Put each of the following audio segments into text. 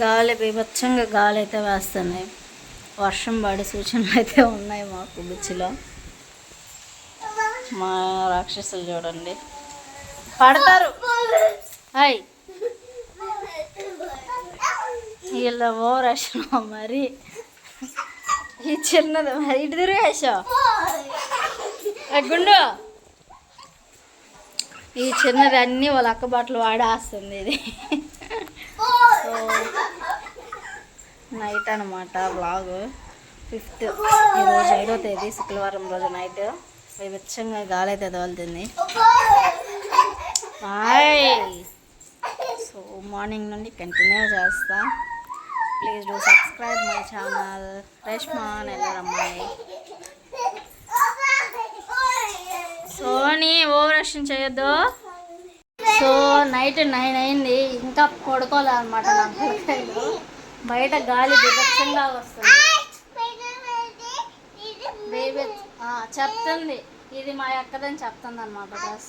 గాలి బీభత్సంగా గాలి అయితే వేస్తుంది వర్షం పడే సూచనలు అయితే ఉన్నాయి మాకు బుచ్చిలో మా రాక్షసులు చూడండి. పడతారు. హాయ్ వీళ్ళ ఓవరాక్షన్ మరి. ఈ చిన్నది మరి. ఇటు తిరిగేసా గుండు. ఈ చిన్నది అన్నీ వాళ్ళ అక్క బట్టలు వాడేస్తుంది ఇది. సో నైట్ అనమాట బ్లాగ్ ఫిఫ్త్ ఈరోజు ఐదో తేదీ శుక్రవారం రోజు నైట్ విచ్చంగా గాలి అయితే తోలుతుంది హాయ్ సో మార్నింగ్ నుండి కంటిన్యూ చేస్తా. Please do subscribe my channel Reshma నెల్లరమ్మాయి Sony over ration చేయొద్దు. సో నైట్ నైన్ అయింది. ఇంకా పడుకోలేదన్నమాట నా పిల్లకాయలు బయట గాలి బిభత్సంగా వస్తుంది. చెప్తుంది. ఇది మా అక్కదని చెప్తుంది అనమాట డ్రెస్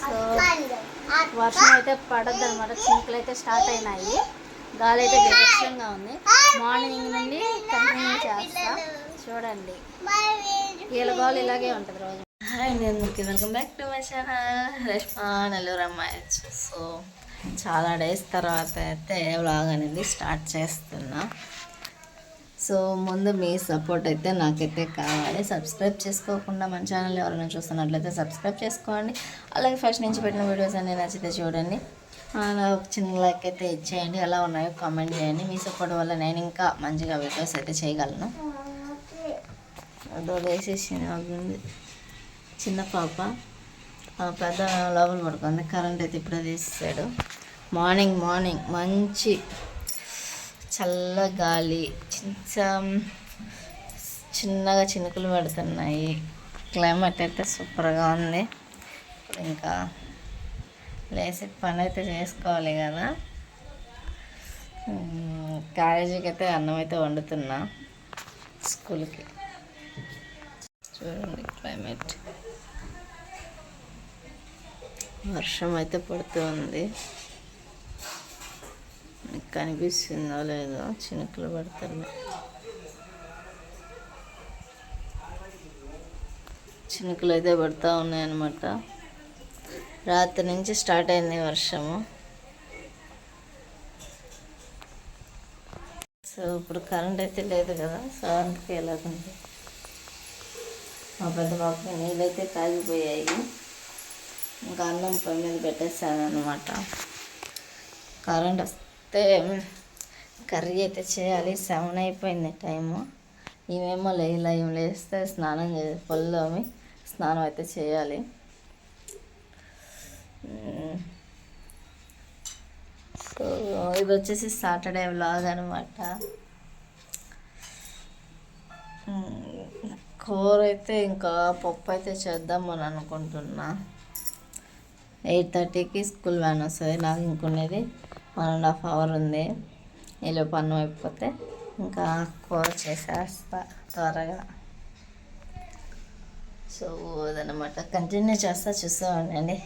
సో వర్షం అయితే పడద్దు అనమాట చినుకులు అయితే స్టార్ట్ అయినాయి. గాలి అయితే వివక్షంగా ఉంది. మార్నింగ్ నుండి కంటిన్యూ చేస్తా. చూడండి. వీళ్ళ ఇలాగే ఉంటుంది రోజు. హాయ్ నేను welcome back to my channel Reshma Nellore అమ్మాయి సో చాలా డేస్ తర్వాత అయితే వ్లాగ్ అనేది స్టార్ట్ చేస్తున్నా. సో ముందు మీ సపోర్ట్ అయితే నాకైతే కావాలి. సబ్స్క్రైబ్ చేసుకోకుండా మన ఛానల్ ఎవరైనా చూస్తున్నట్లయితే సబ్స్క్రైబ్ చేసుకోండి. అలాగే ఫస్ట్ నుంచి పెట్టిన వీడియోస్ అన్నీ నచ్చితే చూడండి. ఒక చిన్న లైక్ అయితే ఇచ్చేయండి. ఎలా ఉన్నాయో కామెంట్ చేయండి. మీ సపోర్ట్ వల్ల నేను ఇంకా మంచిగా వీడియోస్ అయితే చేయగలను. అదో అవుతుంది చిన్న పాప. పెద్ద లోపల పడుకుంది. కరెంట్ అయితే ఇప్పుడే తీసేసాడు. మార్నింగ్ మార్నింగ్ మంచి చల్ల గాలి. చిన్న చిన్నగా చినుకులు పడుతున్నాయి. క్లైమేట్ అయితే సూపర్గా ఉంది. ఇంకా లేసి పని అయితే చేసుకోవాలి కదా. కాలేజీకి అయితే అన్నం అయితే వండుతున్నా. స్కూల్కి చూడండి క్లైమేట్ వర్షం అయితే పడుతుంది. మీకు కనిపిస్తుందో లేదో చినుకులు పడుతున్నాయి. చినుకులు అయితే పడుతూ ఉన్నాయన్నమాట. రాత్రి నుంచి స్టార్ట్ అయింది వర్షము. సో ఇప్పుడు కరెంట్ అయితే లేదు కదా సో అందుకే ఎలాగుంది మా పెద్ద బాబుకి నీళ్ళైతే కాగిపోయాయి ఇంకా అన్నం పొయ్యి మీద పెట్టేసాను అనమాట కరెంట్ వస్తే కర్రీ అయితే చేయాలి. సెవెన్ అయిపోయింది టైము. ఇవేమో లేలా ఏం లేస్తే స్నానం చే పొల్లోమి స్నానం అయితే చేయాలి. సో ఇది వచ్చేసి సాటర్డే వ్లాగ్ అనమాట కూర అయితే ఇంకా పప్పు అయితే చేద్దామని అనుకుంటున్నా. ఎయిట్ థర్టీకి స్కూల్ వ్యాన్ వస్తుంది. నాకు ఇంకొనేది వన్ అండ్ హాఫ్ అవర్ ఉంది. ఇలా పన్ను అయిపోతే ఇంకా కూర చేసేస్తా త్వరగా. సో అదనమాట కంటిన్యూ చేస్తా చూస్తూ ఉండండి.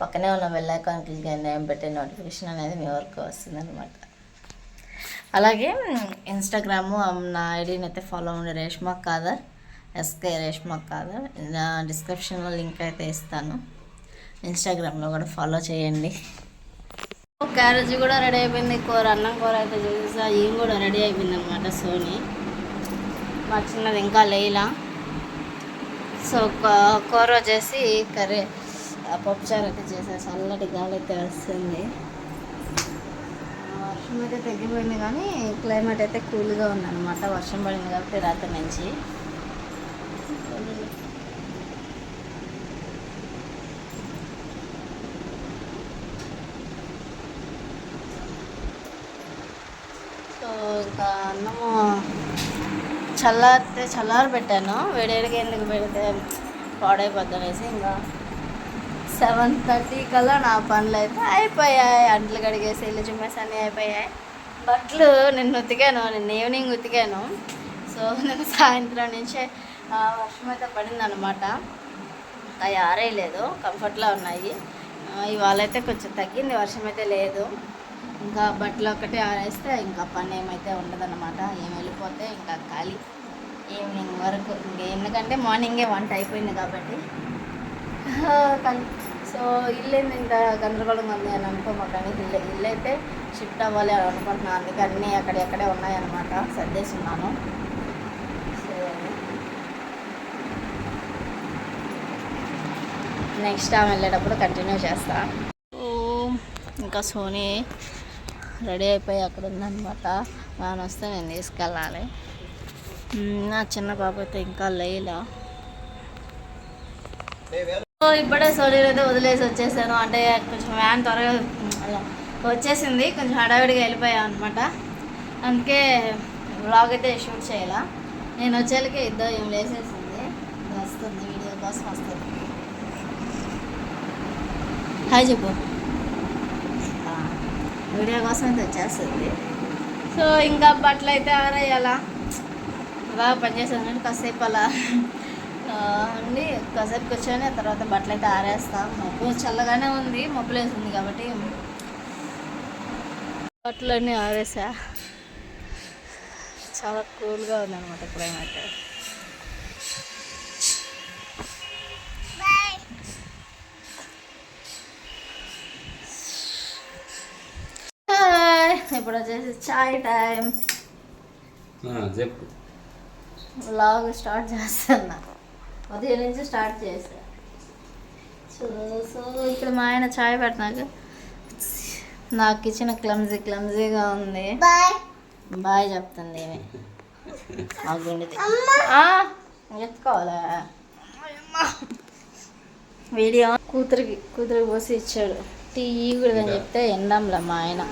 పక్కనే ఉన్న బెల్ క్లిక్ నేను పెట్టే నోటిఫికేషన్ అనేది మీ వరకు వస్తుంది అనమాట అలాగే ఇన్స్టాగ్రాము నా ఐడిని అయితే ఫాలో ఉండే రేష్మా కాదర్ ఎస్కే రేష్మా కాదర్ డిస్క్రిప్షన్లో లింక్ అయితే ఇస్తాను. ఇన్స్టాగ్రామ్లో కూడా ఫాలో చేయండి. క్యారేజ్ కూడా రెడీ అయిపోయింది. కూర అన్నం కూర అయితే చూసా ఏం కూడా రెడీ అయిపోయింది అనమాట సోని? మా చిన్నది ఇంకా లేలా. సో కూర వచ్చేసి కర్రీ పప్పుచారు అయితే చేసా చల్లటి గాలి అయితే వస్తుంది. వర్షం అయితే తగ్గిపోయింది కానీ క్లైమేట్ అయితే కూల్గా ఉందన్నమాట. వర్షం పడింది కాబట్టి రాత్రి నుంచి. సో ఇంకా అన్నము చల్లారితే చల్లారి పెట్టాను. వేడివేడిగా ఎందుకు పెడితే పాడైపోద్దనేసి ఇంకా సెవెన్ థర్టీ కల్లా నా పనులు అయితే అయిపోయాయి. అంట్లు కడిగేసి ఇల్లు చుమ్మేసి అన్నీ అయిపోయాయి. బట్టలు నిన్న ఉతికాను నిన్న ఈవినింగ్ ఉతికాను. సో నేను సాయంత్రం నుంచే వర్షం అయితే పడిందనమాట అవి ఆరేయలేదు కంఫర్ట్లో ఉన్నాయి. ఇవాళ అయితే కొంచెం తగ్గింది వర్షం అయితే లేదు. ఇంకా బట్టలు ఒకటి ఆరేస్తే ఇంకా పని ఏమైతే ఉండదన్నమాట. ఏం వెళ్ళిపోతే ఇంకా ఖాళీ. ఈవినింగ్ వరకు ఇంకా ఎందుకంటే మార్నింగే వంట అయిపోయింది కాబట్టి. సో ఇల్లు ఏంది ఇంత గందరగోళంగా ఉంది అని అనుకోమాకండి ఇల్లు ఇల్లు అయితే షిఫ్ట్ అవ్వాలి అని అనుకుంటున్నాను అందుకే అన్నీ అక్కడెక్కడే ఉన్నాయన్నమాట. సర్దేస్తున్నాను సో నెక్స్ట్ టైం వెళ్ళేటప్పుడు కంటిన్యూ చేస్తా. ఓ. ఇంకా సోనీ రెడీ అయిపోయి అక్కడ ఉందనమాట వాన వస్తే నేను తీసుకెళ్ళాలి. నా చిన్న పాప అయితే ఇంకా లేలా. సో ఇప్పుడే సోనీలో అయితే వదిలేసి వచ్చేసాను. అంటే కొంచెం వ్యాన్ త్వరగా అలా వచ్చేసింది. కొంచెం హడావిడిగా వెళ్ళిపోయా అనమాట అందుకే బ్లాగ్ అయితే షూట్ చేయాల. నేను వచ్చేళ్ళకి ఇద్దరు ఏం లేసేసింది. వస్తుంది వీడియో కోసం వస్తుంది. హాయ్ చెప్పు. వీడియో కోసం అయితే వచ్చేస్తుంది. సో ఇంకా బట్టలు అయితే ఆరేయాలా? బాగా పనిచేసాను కానీ కాసేపు అలా. ఉండి కాసేపు కూర్చొని ఆ తర్వాత బట్టలు అయితే ఆరేస్తా. మబ్బు చల్లగానే ఉంది మబ్బులు వేసింది కాబట్టి. బట్టలన్నీ ఆరేసా. చాలా కూల్గా ఉంది అనమాట క్లైమేట్ హాయ్ ఇప్పుడు వచ్చేసి చాయ్ టైం. చెప్పు. వ్లాగ్ స్టార్ట్ చేస్తున్నా. ఉదయం నుంచి స్టార్ట్ చేసా. సో సో ఇక్కడ మా ఆయన చాయ్ పెట్టినాక నాకు ఇచ్చిన క్లమ్జీ క్లమ్జీగా ఉంది. బాయ్. చెప్తుంది ఈమె. మా గుండెది ఎత్తుకోవాలా? వీడియో కూతురికి కూతురికి పోసి ఇచ్చాడు. టీ కూడా చెప్తే ఎండంలా మా ఆయన.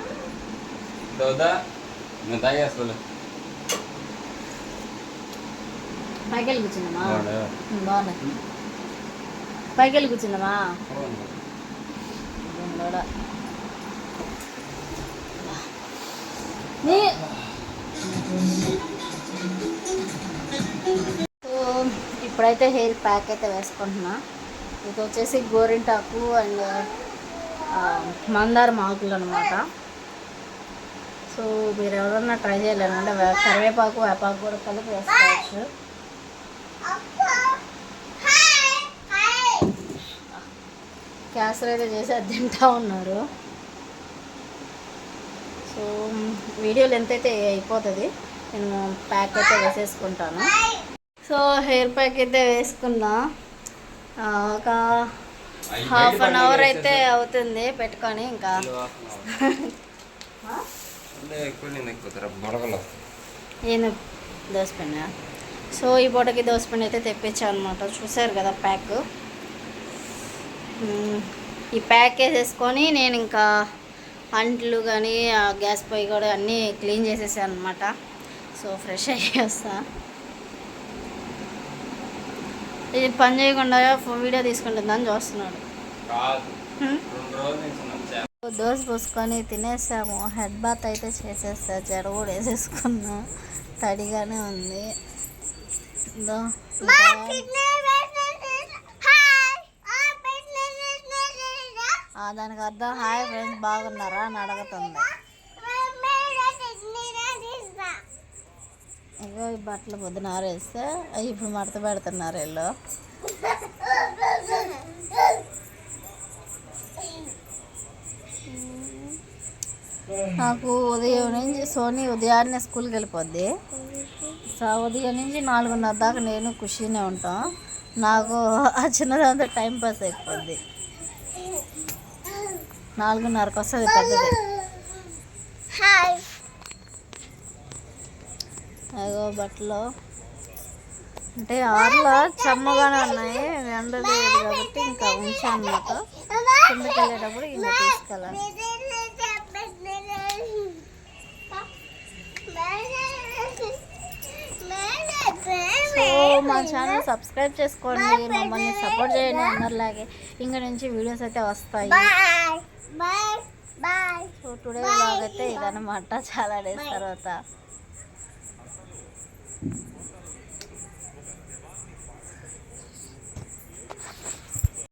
దోదా నేను తాగేసుకోలే పైకి వెళ్ళి కూర్చుందమ్మా బాగుంది? పైకి వెళ్ళి కూర్చుందమ్మా ఇప్పుడైతే హెయిర్ ప్యాక్ అయితే వేసుకుంటున్నా. ఇది వచ్చేసి గోరింటాకు అండ్ మందారం ఆకులు అనమాట సో మీరు ఎవరన్నా ట్రై చేయాలంటే వే- కరివేపాకు వేపాకు కూడా కలిపి వేసుకోవచ్చు. క్యాసర్ అయితే చేసి అది తింటా ఉన్నారు. సో వీడియోలు ఎంత అయితే అయిపోతుంది. నేను ప్యాక్ అయితే వేసేసుకుంటాను. సో హెయిర్ ప్యాక్ అయితే వేసుకున్నా. ఒక హాఫ్ అన్ అవర్ అయితే అవుతుంది పెట్టుకొని ఇంకా. దోసపిండి సో ఈ పూటకి దోసపిండి అయితే తెప్పించాను అనమాట చూసారు కదా ప్యాక్. ఈ ప్యాక్ వేసేసుకొని నేను ఇంకా అంట్లు కానీ ఆ గ్యాస్ పొయ్యి కూడా అన్నీ క్లీన్ చేసేసాను అనమాట సో ఫ్రెష్ అయ్యి వస్తా. ఇది పని చేయకుండా వీడియో తీసుకుంటుందని చూస్తున్నాడు. దోశ పోసుకొని తినేసాము. హెడ్ బాత్ అయితే చేసేసా. జడ కూడా వేసేసుకున్నా. తడిగానే ఉంది. దానికి అర్థం. హాయ్ ఫ్రెండ్స్ బాగున్నారా అని అడుగుతుంది. ఇగో ఈ బట్టలు పొద్దున ఆరేస్తే ఇప్పుడు మడత పెడుతున్నారు వీళ్ళు. నాకు ఉదయం నుంచి సోనీ ఉదయాన్నే స్కూల్కి వెళ్ళిపోద్ది. సో ఉదయం నుంచి నాలుగున్నర దాకా నేను ఖుషీనే ఉంటాం. నాకు ఆ చిన్నదాంతో టైం పాస్ అయిపోద్ది. నాలుగున్నరకు వస్తుంది పెద్దది. అగో బట్టలు. అంటే ఆరులో చెమ్మగానే ఉన్నాయి. ఎండ లేదు కాబట్టి ఇంకా ఉంచాను అనమాట కిందకి వెళ్ళేటప్పుడు ఇంకా తీసుకెళ్ళాలి. మా ఛానల్ సబ్స్క్రైబ్ చేసుకోండి. మమ్మల్ని సపోర్ట్ చేయండి అందరిలాగే ఇంకా నుంచి వీడియోస్ అయితే వస్తాయి. సో టుడే బ్లాగ్ అయితే ఇదన్నమాట. చాలా డేస్ తర్వాత.